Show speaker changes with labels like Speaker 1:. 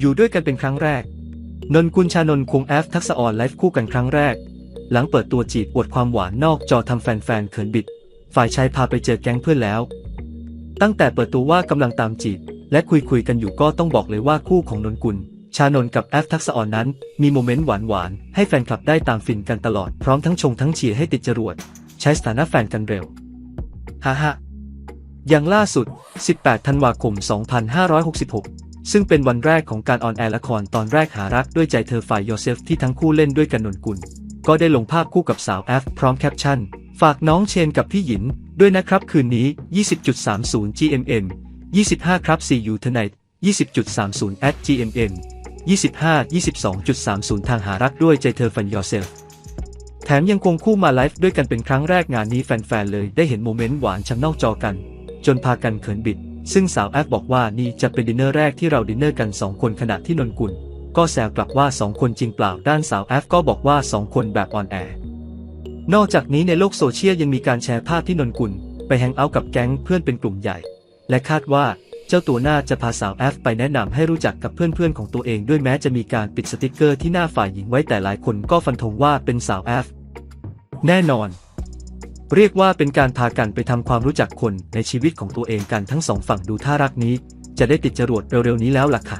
Speaker 1: อยู่ด้วยกันเป็นครั้งแรก นนกุลชานนท์คงแอฟทักษะออนไลฟ์คู่กันครั้งแรก หลังเปิดตัวจีบอวดความหวานนอกจอทำแฟนๆเขินบิด ฝ่ายชายพาไปเจอแก๊งเพื่อนแล้ว ตั้งแต่เปิดตัวว่ากำลังตามจีบ และคุยคุยๆกันอยู่ก็ต้องบอกเลยว่าคู่ของนนกุล ชานนท์กับแอฟทักษะออนนั้น มีโมเมนต์หวานๆให้แฟนคลับได้ตามฟินกันตลอดพร้อมทั้งชงทั้งเชียร์ให้ติดจรวด ใช้สถานะแฟนกันเร็วฮ่าฮ่าอย่างล่าสุด 18 ธันวาคม 2566 ซึ่งเป็นวันแรกของการออนแอร์ละครตอนแรกหารักด้วยใจเธอฝ่ายโยเซฟที่ทั้งคู่เล่นด้วยกันนนกุล ก็ได้ลงภาพคู่กับสาวแอฟพร้อมแคปชั่น ฝากน้องเชนกับพี่หยิน ด้วยนะครับคืนนี้ 20.30 GMM 25 ครับ See you tonight 20.30 at GMM 25 22.30 ทางหารักด้วยใจเธอฟัน yourself แถมยังคงคู่มาไลฟ์ด้วยกันเป็นครั้งแรกงานนี้แฟนๆเลยได้เห็นโมเมนต์หวานช้ำนอกจอกัน จนพากันเขินบิด ซึ่งสาวแอฟบอกว่านี่จะเป็นดินเนอร์แรกที่เราดินเนอร์กัน 2 คนขณะที่นนกุล ก็แซวกลับว่า 2 คนจริงเปล่าด้านสาวแอฟก็บอกว่า 2 คนแบบออนแอร์นอกจากนี้ในโลกโซเชียลยังมีการแชร์ภาพที่นนกุล ไปแฮงเอาท์กับแก๊งเพื่อนเป็นกลุ่มใหญ่ และคาดว่าเจ้าตัวน่าจะพาสาวแอฟไปแนะนำให้รู้จักกับเพื่อนๆของตัวเองด้วยแม้จะมีการปิดสติกเกอร์ที่หน้าฝ่ายหญิงไว้แต่หลายคนก็ฟันธงว่าเป็นสาวแอฟแน่นอน เรียกว่าเป็นการพากันไปทำความรู้จักคนในชีวิตของตัวเองกันทั้งสองฝั่งดูท่ารักนี้ จะได้ติดจรวดเร็วๆนี้แล้วล่ะค่ะ